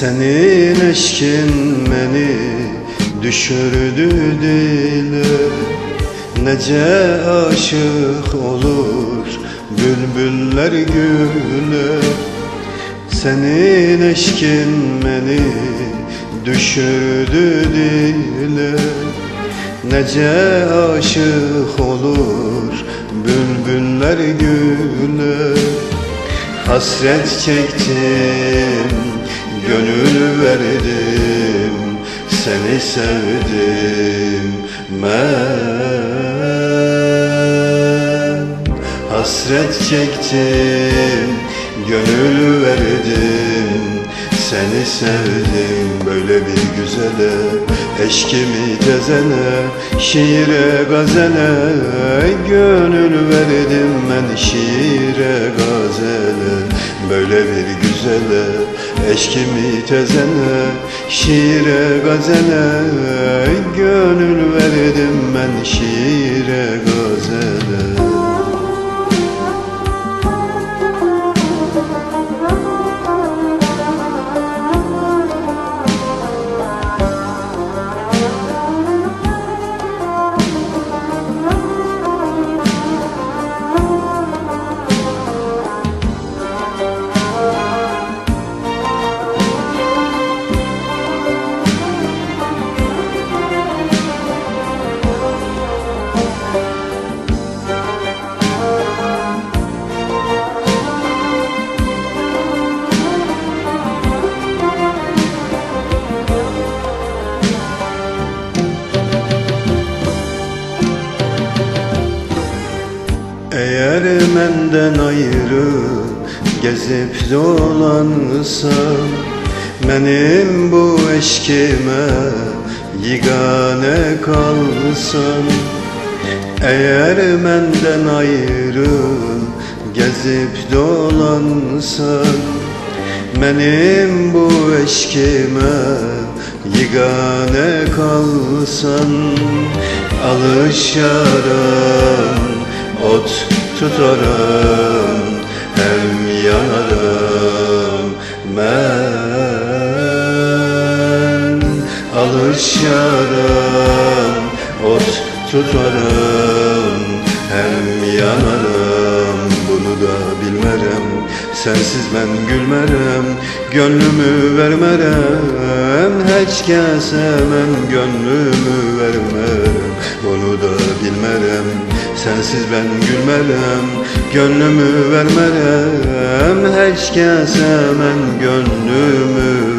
Senin eşkin beni düşürdü dile Nece aşık olur bülbüller güle Senin eşkin beni düşürdü dile Nece aşık olur bülbüller güle Hasret çektim, gönül verdim Seni sevdim ben. Hasret çektim, gönül verdim Seni sevdim. Böyle bir güzele Eşkimi tezene, şiire gazele Gönül verdim ben şiire gazele Böyle bir güzele Eşkimi tezene, şiire gazele Gönül verdim ben şiire gazele Eğer menden ayrı gezip dolansan Benim bu eşkime yigane kalsan Eğer menden ayrı gezip dolansan Benim bu eşkime yigane kalsan Alışarım Ot tutarım hem yanarım ben. Alışarım ot tutarım hem yanarım. Bunu da bilmerem sensiz ben gülmerem Gönlümü vermerem. Hiç kesemem Gönlümü vermerem. Bunu da bilmerem Sensiz ben gülmerem Gönlümü vermerem Hiç kesemem gönlümü